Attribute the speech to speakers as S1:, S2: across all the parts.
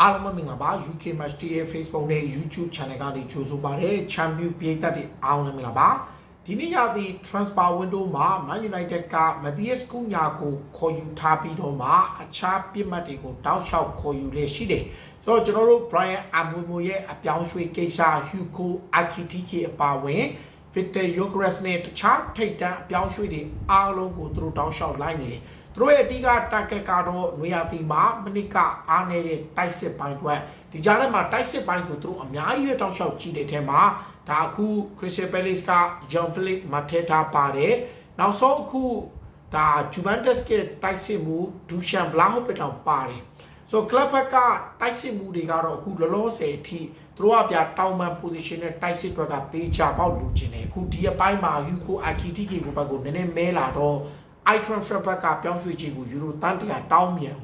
S1: အားလုံးပဲမင်္ဂလာပါ UK Match Day ရဲ့ Facebook နဲ့ YouTube Channel ကနေကြိုဆိုပါရစေ Champion ပြည်သက်တွေအားလုံးပဲမင်္ဂလာပါဒီနေ့ရသည့် transfer window မှာ Man United က Matthias Cunha ကိုခေါ်ယူထားပြီးတော့မှအခြားပြစ်မှတ်တွေကိုတောက်လျှောက်ခေါ်ယူလေရှိတယ်ဆိုတော့ကျွန်တော်တို့ Brian Amomo ရဲ့အပြောင်းရွှေ့ကိစ္စ Hugo Akitike အပါအဝင် Victor Yogres နဲ့တခြားထိပ်တန်းအပြောင်းရွှေ့တွေအားလုံးကိုသူတို့တောက်လျှောက်လိုက်နေတယ်သူတို့ရဲ့အဓိက target ကတော့နွေရာသီမှာမနစ်ကအားနေတဲ့တိုက်စစ်ပိုင်းအတွက်ဒီကြားထဲမှာတိုက်စစ်ပိုင်းဆိုသူတို့အများကြီးပဲတောက်လျှောက်ကြည့်တဲ့အထက်မှာဒါအခု Crystal Palace က Jean Philippe Mateta ပါတယ်နောက်ဆုံးအခုဒါ Juventus ကတိုက်စစ်မှု Dusan Vlahovic တောင်ပါတယ် ဆိုတော့ club ဘက်ကတိုက်စစ်မှုတွေကတော့အခုလောလောဆယ်အထိသူတို့ကပြတောင်းပန် position နဲ့တိုက်စစ်ဘက်ကတေးချပေါက်လူချင်တယ်အခုဒီအပိုင်းမှာ Hugo Akitike ကိုဘက်ကိုနည်းနည်းမဲလာတော့ i transfer ဘက်ကပြောင်းရွှေ့ခြင်းကိုယူရိုတန်တရာတောင်းမြန်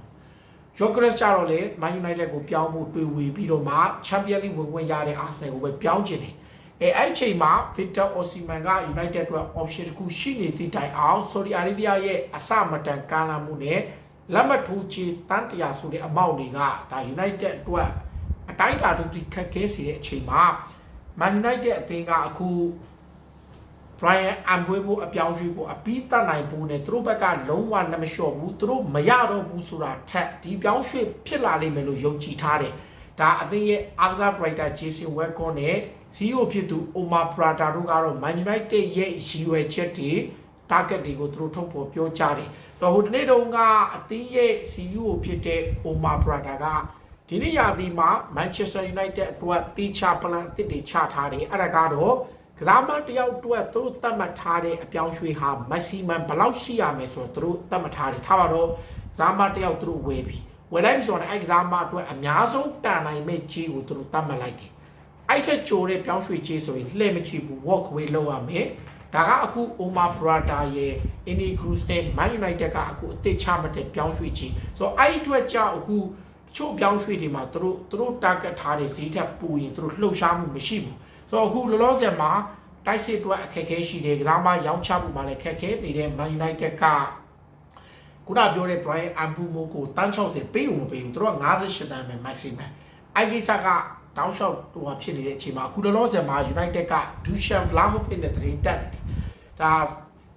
S1: ယောဂရက်ကြတော့လေ Man United ကိုပြောင်းဖို့တွေ့ဝေပြီးတော့မှ Champions League ဝင်ခွင့်ရတဲ့ Arsenal ကိုပဲပြောင်းချင်တယ်အဲအဲ့အချိန်မှာ Victor Osimhen က United အတွက် option တစ်ခုရှိနေသည့်တိုင်အောင် Saudi Arabia ရဲ့အစမတန်ကာလာမှုနဲ့ လက်မှတ်ထိုးချေတန်တရာဆိုတဲ့အမောက်တွေကဒါ United အတွက်အတိုင်းအတာတစ်ခုခက်ခဲစေတဲ့အချိန်မှာ Man United အသင်းကအခု Brian Ambuemo အပြောင်းရွှေ့ကိုအပီးတတ်နိုင်ဖို့နဲ့သူတို့ဘက်ကလုံးဝလက်မလျှော့ဘူးသူတို့မရတော့ဘူးဆိုတာထက်ဒီပြောင်းရွှေ့ဖြစ်လာလိမ့်မယ်လို့ယုံကြည်ထားတယ်ဒါအသင်းရဲ့အားကစား director Jason Welcome နဲ့ CEO ဖြစ်သူ Omar Prada တို့ကတော့ Man United ရဲ့ရည်ရွယ်ချက်တွေ target တွေကိုသူတို့ထုတ်ဖော်ပြောကြားတယ်ဆိုတော့ဟိုဒီနေ့တုန်းကအသင်းရဲ့ CEO ဖြစ်တဲ့ Omar Prada ကဒီနေ့ရာသီမှာ Manchester United အတွက်တေချာ plan အသစ်တွေချထားတယ်အဲ့ဒါကတော့ကစားမတယောက်အတွက်သူတို့သတ်မှတ်ထားတဲ့အပြောင်းရွှေ့ဟာ maximum ဘယ်လောက်ရှိရမယ်ဆိုတော့သူတို့သတ်မှတ်ထားတယ်ထားပါတော့ကစားမတယောက်သူတို့ဝယ်ပြီဝယ်လိုက်ပြီဆိုတော့အဲ့ကစားမအတွက်အများဆုံးတန်နိုင်မဲ့ကြီးကိုသူတို့သတ်မှတ်လိုက်တယ်အဲ့ထက်ကြိုတဲ့ပြောင်းရွှေ့ကြီးဆိုရင်လှည့်မကြည့်ဘူး walk away လုပ်ရမယ် ဒါကအခု Omar Prada ရဲ့ Indy Cruz နဲ့ Man United ကအခုအသစ်ချမှတ်တဲ့ပြောင်းရွှေ့ကြီးဆိုတော့အဲ့ဒီအတွက်ကြောင့်အခုချို့ပြောင်းရွှေ့တွေမှာသူတို့သူတို့ target ထားတဲ့ဈေးထက်ပိုရင်သူတို့လှုပ်ရှားမှုမရှိဘူးဆိုတော့အခုလောလောဆယ်မှာတိုက်စစ်အတွက်အခက်အခဲရှိတယ်ကစားမရောင်းချမှုမှာလည်းခက်ခဲနေတဲ့ Man United ကခုနပြောတဲ့ Brian Ambumo ကိုတန်း60ပေးဦးမပေးဘူးသူတို့က58တန်းပဲ maximum အဲ့ဒီကိစ္စက တောင်းလျှောက်ဟိုဖြစ်နေတဲ့အချိန်မှာအခုလောလောဆယ်မှာ United က Dusan Vlahovic နဲ့တရင်တက်တယ်ဒါ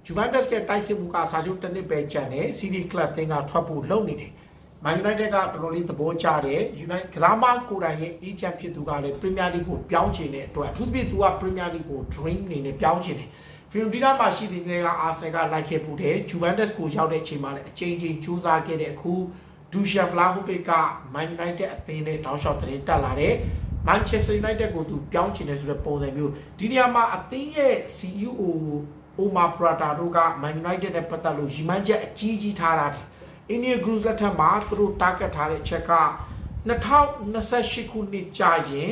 S1: Juventus ကတိုက်စစ်မှုကစာချုပ်တစ်နှစ်ပဲကျန်တယ် CD Club သင်းကထွက်ဖို့လုပ်နေတယ် Man United ကတော်တော်လေးသဘောကျတယ် United ကစားမကိုယ်တိုင်ရဲ့ agent ဖြစ်သူကလည်း Premier League ကိုပြောင်းချင်တဲ့အတွက်အထူးသဖြင့်သူက Premier League ကို dream အနေနဲ့ပြောင်းချင်တယ် Fiorentina မှာရှိတဲ့နေက Arsenal ကလိုက်ခဲ့ဖို့တယ် Juventus ကိုရောက်တဲ့အချိန်မှာလည်းအချိန်ချင်းကြိုးစားခဲ့တဲ့အခု Dusan Vlahovic က Man United အသင်းနဲ့တောင်းလျှောက်တဲ့တက်လာတယ် Manchester United ကိုသူပြောင်းချင်တယ်ဆိုတဲ့ပုံစံမျိုးဒီနေရာမှာအသင်းရဲ့ CEO Omar Prada တို့က Man United နဲ့ပတ်သက်လို့ရီမန်းချက်အကြီးကြီးထားတာတယ် India Group လက်ထက်မှာသူတို့ target ထားတဲ့အချက်က2028ခုနှစ်ကြာရင်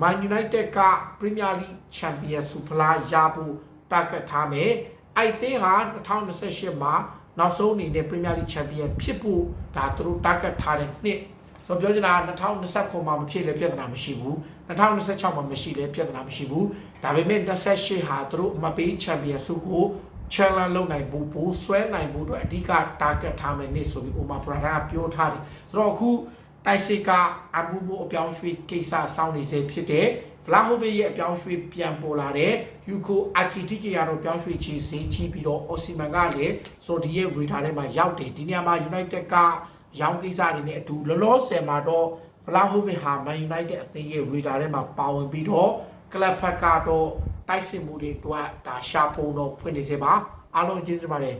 S1: Man United က Premier League Champion ဆုဖလားရဖို့ target ထားမယ်။အဲ့ဒီဟာ2028မှာ နောက်ဆုံးအနေနဲ့ Premier League Champion ဖြစ်ဖို့ဒါသူတို့ target ထားတဲ့နှစ်ဆိုပြောချင်တာ2029မှာမဖြစ်လဲပြဿနာမရှိဘူး2026မှာမရှိလဲပြဿနာမရှိဘူးဒါပေမဲ့28ဟာသူတို့မပေး Champion ဆုကို challenge လုပ်နိုင်ဖို့ဘိုးဆွဲနိုင်ဖို့အတွက်အဓိက target ထားမယ်နေ့ဆိုပြီး Omar Prada ကပြောထားတယ်ဆိုတော့အခုတိုက်စစ်ကအဘူဘူအပြောင်းရွှေ့ကိစ္စစောင့်နေစေဖြစ်တဲ့ Vlahovic ရဲ့အပြောင်းရွှေ့ပြန်ပေါ်လာတဲ့ Yuko Akitike ကတော့ပြောင်းရွှေ့ချီဈေးကြီးပြီးတော့ Osimhen ကလည်း Saudi ရဲ့ radar ထဲမှာရောက်တယ်ဒီနေရာမှာ United ကရောင်းကိစ္စတွေနဲ့အတူလောလောဆယ်မှာတော့ Vlahovic ဟာ Man United အသင်းရဲ့ radar ထဲမှာပါဝင်ပြီးတော့ club ဖက်ကတော့တိုက်စစ်မှုတွေအတွက်ဒါရှာဖုံတော့ဖွင့်နေစေပါအားလုံးကျေးဇူးပါတယ်